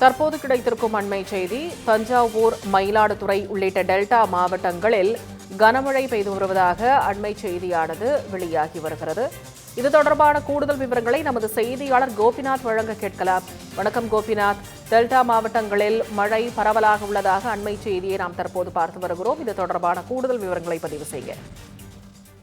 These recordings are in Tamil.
தற்போது கிடைத்திருக்கும் அண்மை செய்தி தஞ்சாவூர் மயிலாடுதுறை உள்ளிட்ட டெல்டா மாவட்டங்களில் கனமழை பெய்து வருவதாக அண்மை செய்தியானது வெளியாகி வருகிறது. இது தொடர்பான கூடுதல் விவரங்களை நமது செய்தியாளர் கோபிநாத் வழங்க கேட்கலாம். வணக்கம் கோபிநாத். டெல்டா மாவட்டங்களில் மழை பரவலாக உள்ளதாக அண்மை செய்தியை நாம் தற்போது பார்த்து வருகிறோம். இது தொடர்பான கூடுதல் விவரங்களை பதிவு செய்ய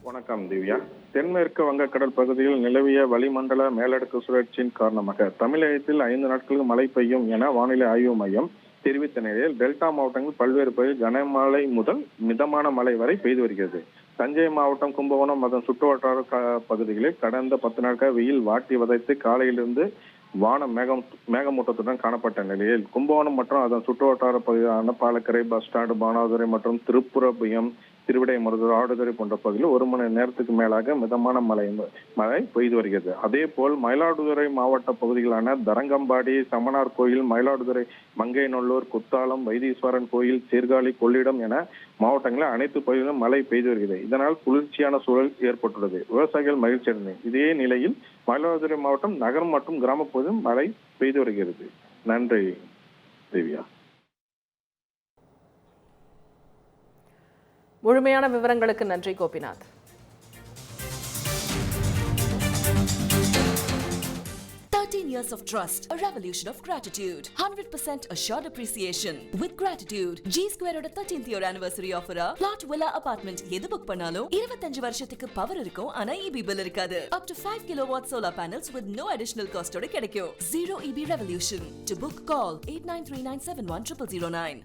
வணக்கம் திவ்யா. தென்மேற்கு வங்கக்கடல் பகுதியில் நிலவிய வளிமண்டல மேலடுக்கு சுழற்சியின் காரணமாக தமிழகத்தில் ஐந்து நாட்களுக்கு மழை பெய்யும் என வானிலை ஆய்வு மையம் தெரிவித்த நிலையில் டெல்டா மாவட்டங்கள் பல்வேறு பகுதியில் கனமழை முதல் மிதமான மழை வரை பெய்து வருகிறது. தஞ்சை மாவட்டம் கும்பகோணம் அதன் சுற்றுவட்டார பகுதிகளில் கடந்த பத்து நாட்கள் வெயில் வாட்டி வதைத்து காலையிலிருந்து வானம் மேகம் மேகமூட்டத்துடன் காணப்பட்ட நிலையில் கும்பகோணம் மற்றும் அதன் சுற்றுவட்டார பகுதியான பாலக்கரை பஸ் ஸ்டாண்டு பானாதுரை மற்றும் திருப்புரபுயம் திருவிடை திருவிடைமருதூர் ஆடுதுறை போன்ற பகுதியில் ஒரு மணி நேரத்துக்கு மேலாக மிதமான மழை மழை பெய்து வருகிறது. அதே போல் மயிலாடுதுறை மாவட்ட பகுதிகளான தரங்கம்பாடி சமணார் கோயில் மயிலாடுதுறை மங்கைநல்லூர் குத்தாலம் வைத்தீஸ்வரன் கோயில் சீர்காழி கொள்ளிடம் என மாவட்டங்களில் அனைத்து பகுதிகளிலும் மழை பெய்து வருகிறது. இதனால் குளிர்ச்சியான சூழல் ஏற்பட்டுள்ளது. விவசாயிகள் மகிழ்ச்சி அடைந்தனர். இதே நிலையில் மயிலாடுதுறை மாவட்டம் நகரம் மற்றும் கிராமப்பகுதியில் மழை பெய்து வருகிறது. நன்றி திவ்யா. முழுமையான விவரங்களுக்கு நன்றி Gopinath Thirteen years of trust, a revolution of gratitude, hundred percent assured appreciation. With gratitude, G Square ஓட 13th year anniversary offer plot villa apartment எது புக் பண்ணாலும் 25 வருஷத்துக்கு பவர் இருக்கும் ஆனா EB பில் இருக்காது. Up to 5 kilowatt solar panels with no additional cost ஓட கிடைக்கும். Zero EB revolution. To book, call 8939710009.